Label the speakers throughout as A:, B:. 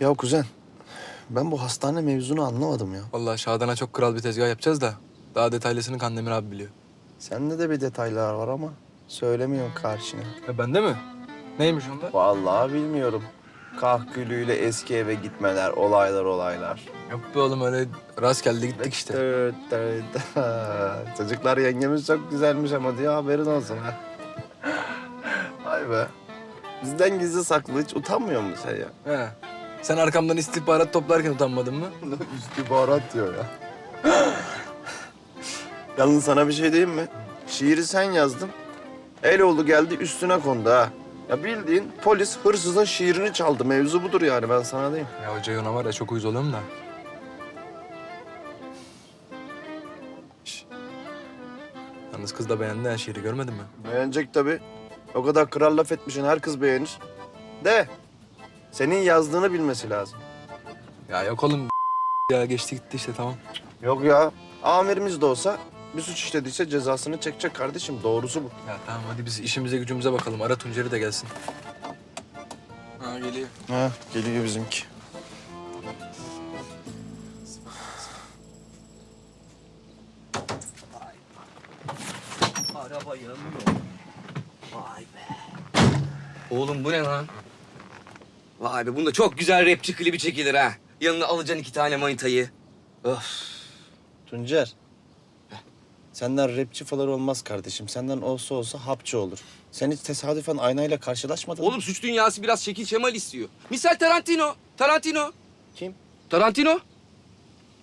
A: Ya kuzen, ben bu hastane mevzunu anlamadım ya.
B: Vallahi Şadan'a çok kral bir tezgah yapacağız da daha detaylısını Kandemir abi biliyor.
A: Sende de bir detaylar var ama söylemiyorsun karşına.
B: Ya bende mi? Neymiş onda?
A: Vallahi bilmiyorum. Kahkülüyle eski eve gitmeler, olaylar olaylar.
B: Yok be oğlum öyle rastgele gittik işte.
A: Tırt tırt. Çocuklar yengemiz çok güzelmiş ama diye haberin olsun ha. Vay be. Bizden gizli saklı hiç utanmıyor musun sen ya?
B: He. Sen arkamdan istihbarat toplarken utanmadın mı?
A: İstihbarat diyor ya. Yalnız sana bir şey diyeyim mi? Şiiri sen yazdın. Eloğlu geldi üstüne kondu ha. Ya bildiğin polis hırsızın şiirini çaldı. Mevzu budur yani ben sana diyeyim.
B: Ya hoca ona var ya çok uyuz oluyorum da. Şş. Yalnız kız da beğendi ha şiiri görmedin mi?
A: Beğenecek tabii. O kadar kral laf etmişsin her kız beğenir. De senin yazdığını bilmesi lazım.
B: Ya yok oğlum ya geçti gitti işte tamam.
A: Yok ya amirimiz de olsa bir suç işlediyse cezasını çekecek kardeşim. Doğrusu bu.
B: Ya tamam hadi biz işimize gücümüze bakalım. Ara Tuncer'i de gelsin. Ha geliyor.
A: Ha geliyor bizimki.
C: Araba yanıyor. Vay be. Oğlum bu ne lan? Vay be bunda çok güzel rapçi klibi çekilir ha. Yanına alacaksın iki tane manitayı. Öf.
A: Tuncer. Senden rapçi falan olmaz kardeşim. Senden olsa olsa hapçı olur. Sen hiç tesadüfen aynayla karşılaşmadın mı?
C: Oğlum suç dünyası biraz şekil şemal istiyor. Misal Tarantino. Tarantino.
A: Kim?
C: Tarantino.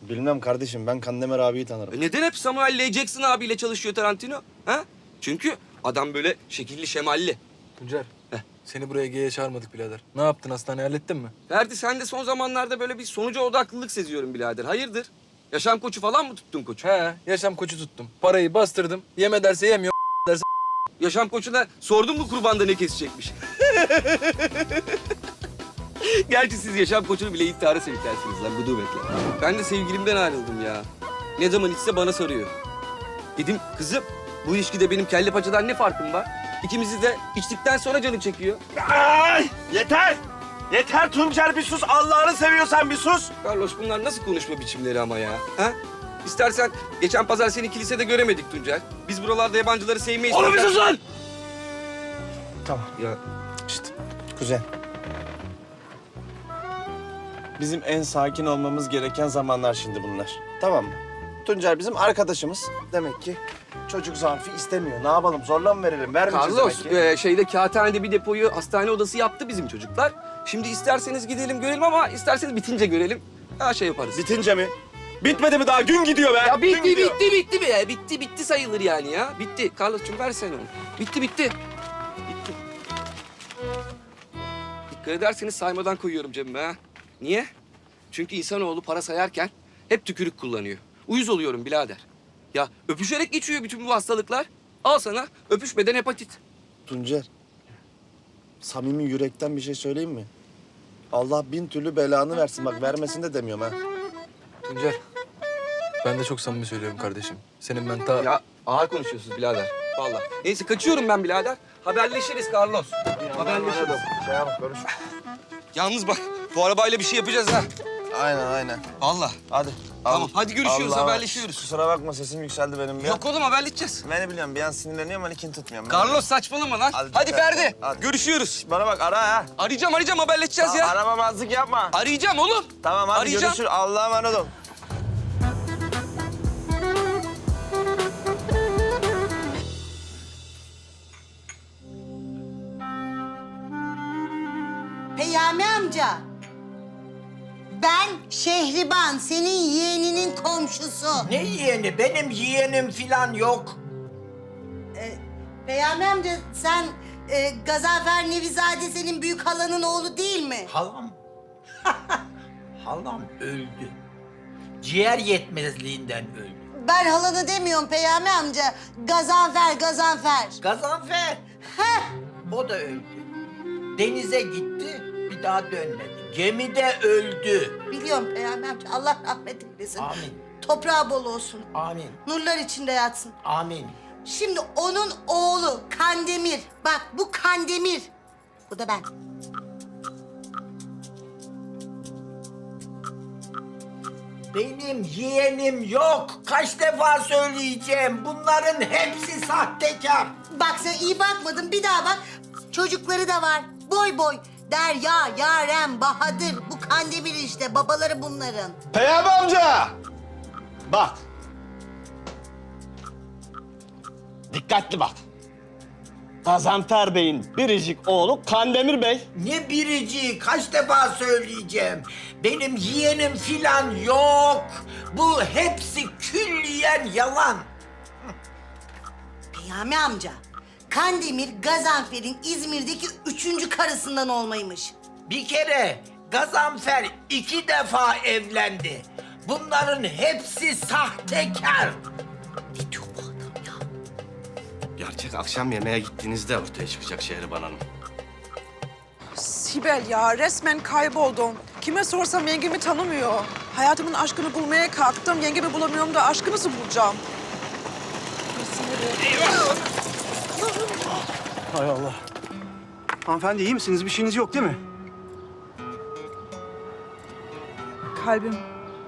A: Bilmem kardeşim. Ben Kandemir abiyi tanırım.
C: E neden hep Samuel L. Jackson abiyle çalışıyor Tarantino? Ha? Çünkü adam böyle şekilli şemalli.
B: Tuncer.
C: Heh.
B: Seni buraya G'ye çağırmadık birader. Ne yaptın hastaneyi hallettin mi?
C: Ferdi sen de son zamanlarda böyle bir sonuca odaklılık seziyorum birader. Hayırdır? Yaşam koçu falan mı tuttun koçu?
B: He yaşam koçu tuttum. Parayı bastırdım. Yeme derse yemiyor.
C: Yaşam koçuna sordun mu kurbanda ne kesecekmiş? Gerçi siz yaşam koçunu bile intihara sürüklersiniz lan gudubetle. Ben de sevgilimden ayrıldım ya. Ne zaman içse bana soruyor. Dedim kızım bu ilişkide benim kelle paçadan ne farkım var? İkimizi de içtikten sonra canı çekiyor.
A: Ay! Yeter! Yeter Tuncer bir sus. Allah'ını seviyorsan bir sus.
C: Carlos bunlar nasıl konuşma biçimleri ama ya? Ha? İstersen geçen pazar seni kilisede göremedik Tuncer. Biz buralarda yabancıları sevmeyiz.
A: Oğlum bir sus lan! Tamam.
C: Ya
A: İşte kuzen. Bizim en sakin olmamız gereken zamanlar şimdi bunlar. Tamam mı? Tuncer bizim arkadaşımız. Demek ki çocuk zarfı istemiyor. Ne yapalım? Zorla mı verelim? Vermeyeceğiz
C: Carlos
A: demek ki.
C: e, şeyde kağıthanede bir depoyu hastane odası yaptı bizim çocuklar. Şimdi isterseniz gidelim görelim ama isterseniz bitince görelim. Her şey yaparız.
A: Bitince mi? Bitmedi mi daha? Gün gidiyor be.
C: ya
A: Gün
C: bitti
A: gidiyor.
C: bitti bitti be. Bitti bitti sayılır yani ya. Bitti. Carlos'cum ver sen onu. Bitti bitti. Bitti. Dikkat ederseniz saymadan koyuyorum cebime ha. Niye? Çünkü insanoğlu para sayarken hep tükürük kullanıyor. Uyuz oluyorum birader. Ya öpüşerek geçiyor bütün bu hastalıklar. Al sana öpüşmeden hepatit.
A: Tuncer. Samimi yürekten bir şey söyleyeyim mi? Allah bin türlü belanı versin. Bak vermesin de demiyorum ha.
B: Tuncer. Ben de çok samimi söylüyorum kardeşim. Senin ben ta...
C: Ya ağır konuşuyorsunuz birader. Vallahi. Neyse kaçıyorum ben birader. Haberleşiriz Carlos. Haberleşiriz.
A: Şey yap, konuş.
C: Yalnız bak bu arabayla bir şey yapacağız ha.
A: Aynen aynen.
C: Vallahi.
A: Hadi.
C: Tamam, hadi görüşüyoruz,
A: Allah'a-
C: haberleşiyoruz.
A: Kusura bakma sesim yükseldi benim bir an.
C: Yok oğlum haberleşeceğiz.
A: Ben ne biliyorum bir an sinirleniyorum hani kin tutmuyorum. Ben-
C: Carlos saçmalama lan.
A: Hadi
C: Hadi,
A: dikkat et.
C: Ferdi.
A: Hadi.
C: Görüşüyoruz.
A: Bana bak ara ha.
C: Arayacağım arayacağım haberleşeceğiz ya.
A: Aramamazlık yapma.
C: Arayacağım oğlum.
A: Tamam hadi
C: Arayacağım.
A: görüşürüz. Allah'a emanet ol.
D: Peyami amca. Ben Şehriban, senin yeğeninin komşusu.
E: Ne yeğeni? Benim yeğenim filan yok.
D: Peyami amca sen e, Gazanfer Nevizade senin büyük halanın oğlu değil mi?
E: Halam. Halam öldü. Ciğer yetmezliğinden öldü.
D: Ben halanı demiyorum Peyami amca. Gazanfer, Gazanfer.
E: Gazanfer.
D: Heh,
E: O da öldü. Denize gitti, bir daha dönmedi. Gemide öldü.
D: Biliyorum Peyami amca. Allah rahmet eylesin.
E: Amin.
D: Toprağı bol olsun.
E: Amin.
D: Nurlar içinde yatsın.
E: Amin.
D: Şimdi onun oğlu Kandemir. Bak bu Kandemir. Bu da ben.
E: Benim yeğenim yok. Kaç defa söyleyeceğim. Bunların hepsi sahtekar.
D: Bak sen iyi bakmadın bir daha bak. Çocukları da var. Boy boy. Derya, Yaren, Bahadır. Bu Kandemir işte. Babaları bunların.
A: Peyami amca! Bak. Dikkatli bak. Gazanfer Bey'in biricik oğlu Kandemir Bey.
E: Ne birici kaç defa söyleyeceğim. Benim yeğenim filan yok. Bu hepsi külliyen yalan.
D: Peyami amca. Kandemir Gazanfer'in İzmir'deki üçüncü karısından olmaymış.
E: Bir kere Gazanfer iki defa evlendi. Bunların hepsi sahtekar.
D: Ne diyor bu adam ya?
A: Gerçek akşam yemeğe gittiğinizde ortaya çıkacak Şehriban Hanım.
F: Sibel ya resmen kayboldum. Kime sorsam yengemi tanımıyor. Hayatımın aşkını bulmaya kalktım. Yengemi bulamıyorum da aşkı nasıl bulacağım?
G: Hay Allah. Hanımefendi iyi misiniz? Bir şeyiniz yok değil mi?
F: Kalbim,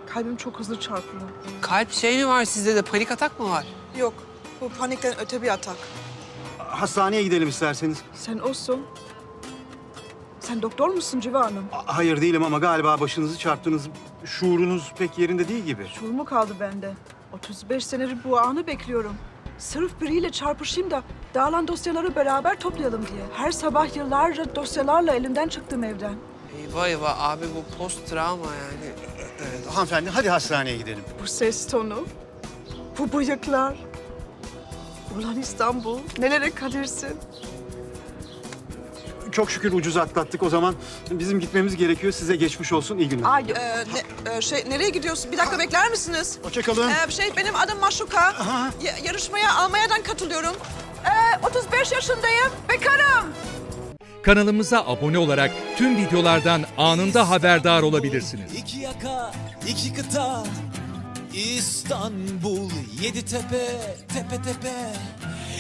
F: kalbim çok hızlı çarpıyor.
H: Kalp şey mi var sizde de panik atak mı var?
F: Yok, bu panikten öte bir atak.
G: Hastaneye gidelim isterseniz.
F: Sen olsun. Sen doktor musun Civa Hanım?
G: A- Hayır değilim ama galiba başınızı çarptınız. Şuurunuz pek yerinde değil gibi.
F: Şuur mu kaldı bende? 35 senedir bu anı bekliyorum. Sırf biriyle çarpışayım da dağılan dosyaları beraber toplayalım diye. Her sabah yıllarca dosyalarla elimden çıktım evden.
H: Eyvah eyvah abi bu post travma yani.
G: Evet, hanımefendi hadi hastaneye gidelim.
F: Bu ses tonu, bu bıyıklar. Ulan İstanbul, nelere kadirsin?
G: Çok şükür ucuz atlattık o zaman. Bizim gitmemiz gerekiyor. Size geçmiş olsun. İyi günler.
F: Ay, e, ne- e, şey, nereye gidiyorsun? Bir dakika bekler misiniz?
G: Hoşçakalın.
F: Ee, şey, benim adım Maşuka.
G: Aha.
F: Ya- yarışmaya Almanya'dan katılıyorum. Ee, 35 yaşındayım, bekarım.
I: Kanalımıza abone olarak tüm videolardan anında haberdar olabilirsiniz.
J: İki yaka, iki kıta, İstanbul, yedi tepe, tepe tepe.